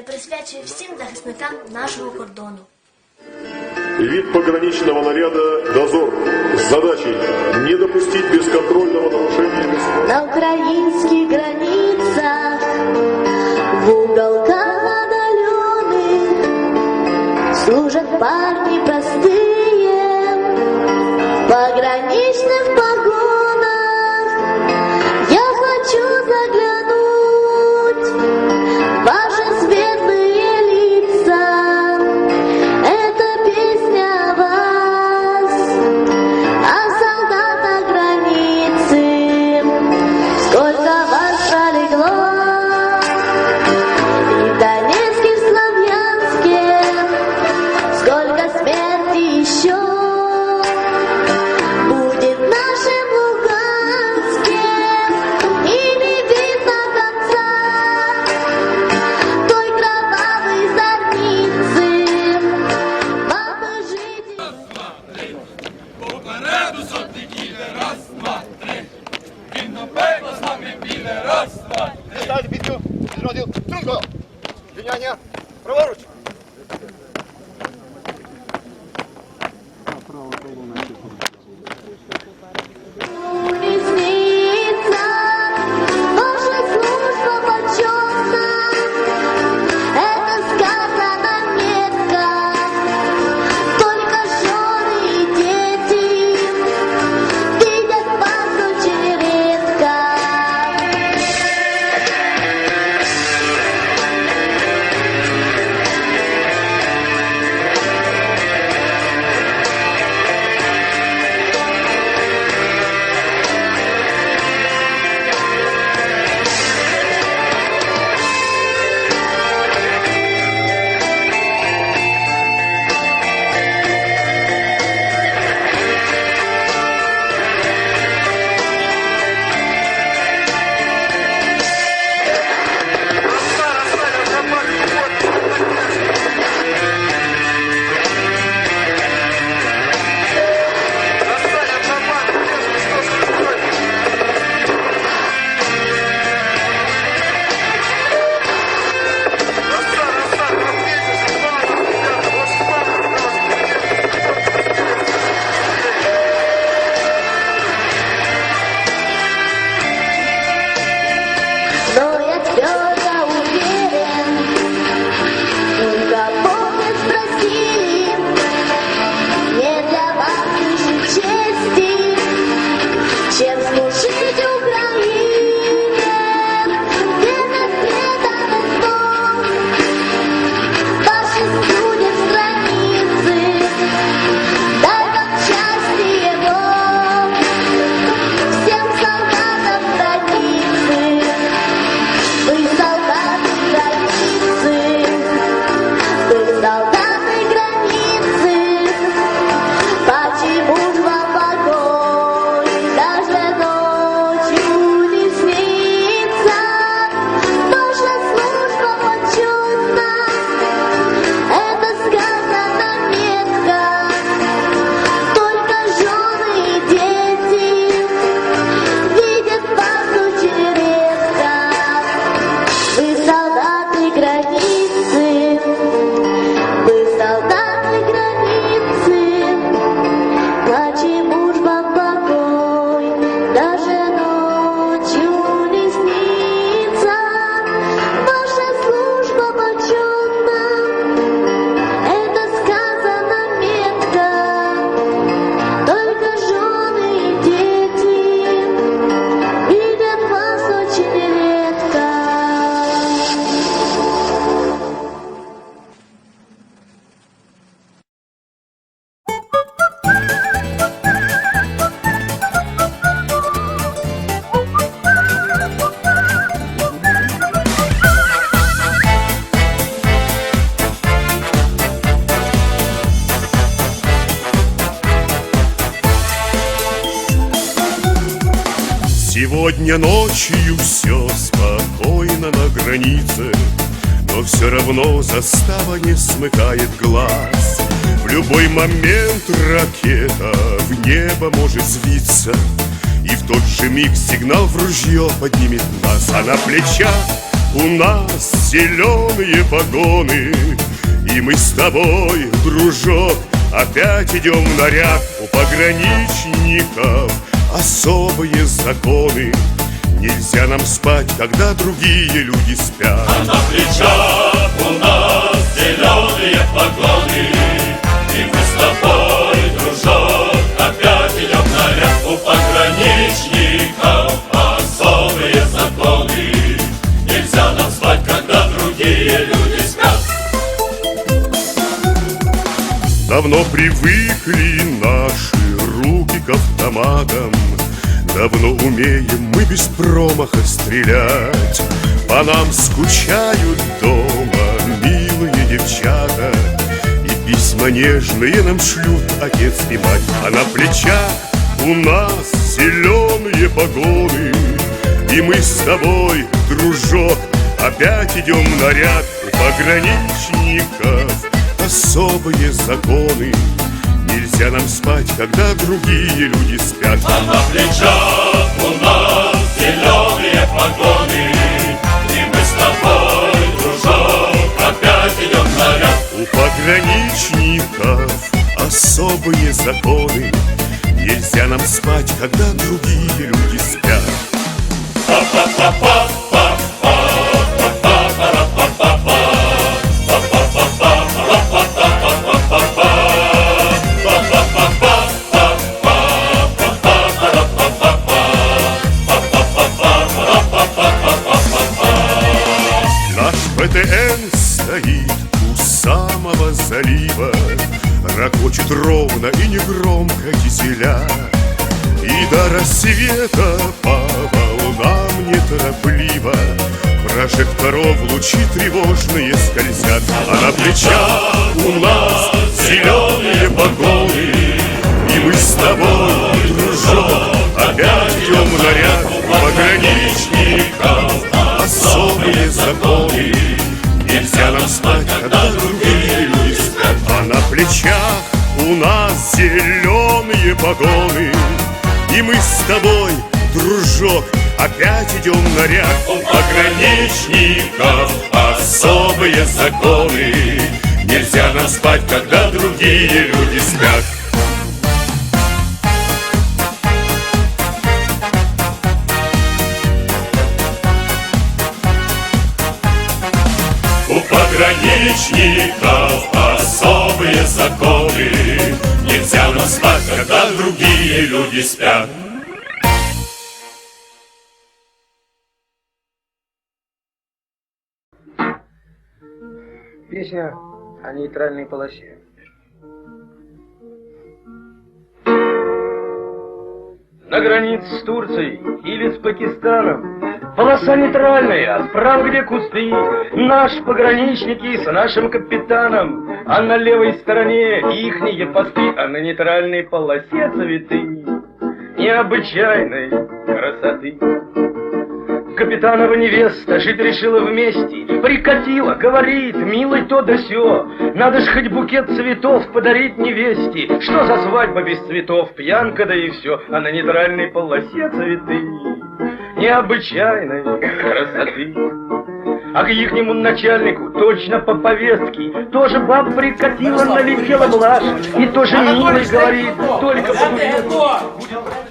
Я присвячую всім захисникам нашого кордону. Вид пограничного наряда «Дозор» с задачей не допустить бесконтрольного нарушения места. На украинских границах, в уголках отдаленных Служат парни простые, пограничных погонах Сегодня ночью все спокойно на границе Но все равно застава не смыкает глаз. В любой момент ракета в небо может взвиться И в тот же миг сигнал в ружье поднимет нас. А на плечах у нас зеленые погоны И мы с тобой, дружок, опять идем в наряд У пограничников особые законы. Нельзя нам спать, когда другие люди спят. На плечах автоматам Давно умеем мы без промаха стрелять. По нам скучают дома милые девчата. И письма нежные нам шлют отец и мать. А на плечах у нас зеленые погоны. И мы с тобой, дружок, опять идем наряд У пограничников особые законы Нельзя нам спать, когда другие люди спят. А на плечах у нас зеленые погоны И мы с тобой, дружок, опять идем на ряд. У пограничников особые законы. Нельзя нам спать, когда другие люди спят. Наш стоит у самого залива. Рокочет ровно и негромко дизеля И до рассвета по волнам неторопливо Прожекторов лучи тревожные скользят. А на плечах у нас зеленые погоны И мы с тобой, дружок, опять идем наряд погоны И мы с тобой, дружок, опять идем в наряд У пограничников особые законы. Нельзя нам спать, когда другие люди спят. У пограничников особые законы Нельзя нам спать, когда другие люди спят Песня о нейтральной полосе. На границе с Турцией или с Пакистаном Полоса нейтральная, справа где кусты. Наши пограничники с нашим капитаном. А на левой стороне ихние посты А на нейтральной полосе цветы. Необычайной красоты. Капитанова невеста жить решила вместе. Прикатила, говорит, милый то да сё. Надо ж хоть букет цветов подарить невесте. Что за свадьба без цветов, пьянка да и все А на нейтральной полосе цветы Необычайной красоты. А к ихнему начальнику точно по повестке. Тоже баб прикатила, налетела блажь. И тоже милый говорит, только по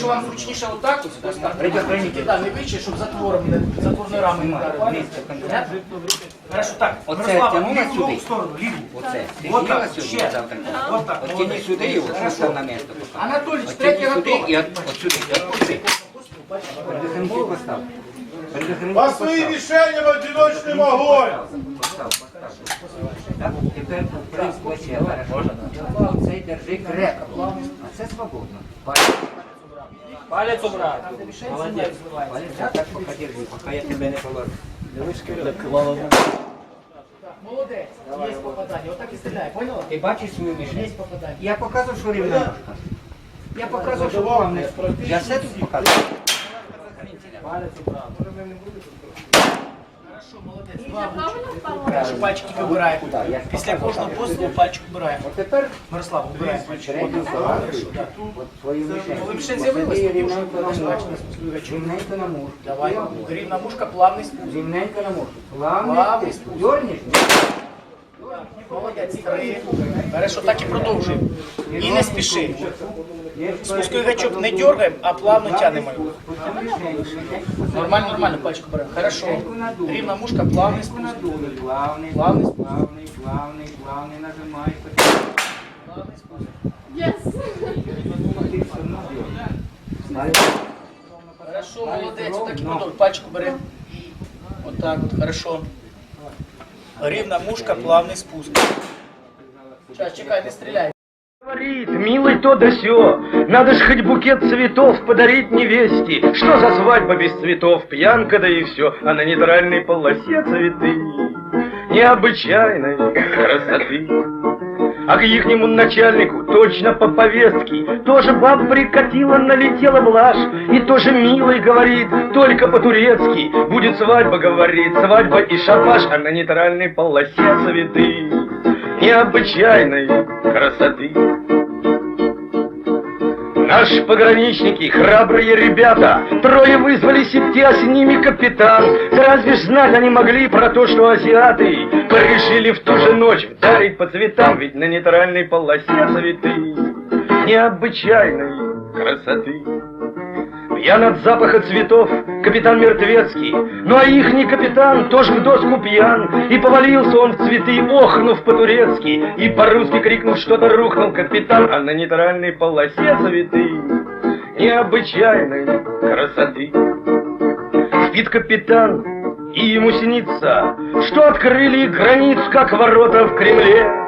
Якщо вам зручніше отак ось поставити, да, не вище, щоб затвором, не- затворною рамою не вдарили. Понятно? Хорошо, так, Оце Мирослава, тягнула ліву сюди? сторону, ліву. Оце. Вот так, сюди ще. завтра? Вот так, От молодець. тяни сюди його, Хорошо. постав на місто. Анатолій, От третій тяни сюди і от, от сюди, от сюди. Предохранитель постав. По своим постав. решениям одиночным огонь! Так, тепер приско села. Оцей держи крепко. А це свободно. Палец убрать. Молодец. Палец вот так поподержи, пока я тебя не положу. Давай шкирю. Молодець, є попадання. Отак і стреляй, понял? Ты бачишь свою Є мішень? попадання. Я показываю, что рівно. Я показываю, что вам не Я все тут показував. Палец убрать. Може, ми не будемо? Перші пальчики тільки вбираємо. Після кожного пострілу пальчик вбираємо. От тепер Мирослав вбирає. середньо загадуєш, от свою Ви ще з'явилися, рівненько на мур. Рівненько на мур. Давай. Рівна мушка, плавний спуск. Рівненько на мур. Плавний спуск. спуск. Молодець, три. Береш отак і продовжуємо. І не спіши. Спусковий гачок не дергаємо, а плавно тянемо його. Нормально, нормально, пальчик беремо. Хорошо. Рівна мушка, плавний спуск. Плавний, плавний, Плавний плавний, плавний, плавний. Хорошо, молодець, отак і продовжуй. Пальчик беремо. Отак от, хорошо. Рівна мушка, плавний спуск. Сейчас, чекай, не стріляй. Говорит, милый то да сё, надо ж хоть букет цветов подарить невесте. Что за свадьба без цветов, пьянка да и все, а на нейтральной полосе цветы необычайной красоты. А к ихнему начальнику точно по повестке. Тоже баб прикатила, налетела блажь. И тоже милый говорит, только по-турецки. Будет свадьба, говорит, свадьба и шабаш А на нейтральной полосе цветы Необычайной красоты Наши пограничники, храбрые ребята, трое вызвались идти, а с ними капитан. Да разве знать они могли про то, что азиаты порешили в ту же ночь вдарить по цветам, ведь на нейтральной полосе цветы необычайной красоты. Пьян от запаха цветов капитан Мертвецкий, ну а ихний капитан тоже в доску пьян, и повалился он в цветы, охнув по-турецки, и по-русски крикнув что-то рухнул капитан, а на нейтральной полосе цветы необычайной красоты. Спит капитан, и ему снится, что открыли границу, как ворота в Кремле.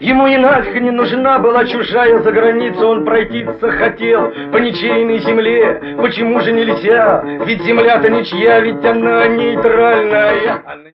Ему и нафиг не нужна была чужая за границу, он пройтиться хотел по ничейной земле. Почему же нельзя? Ведь земля-то ничья, ведь она нейтральная.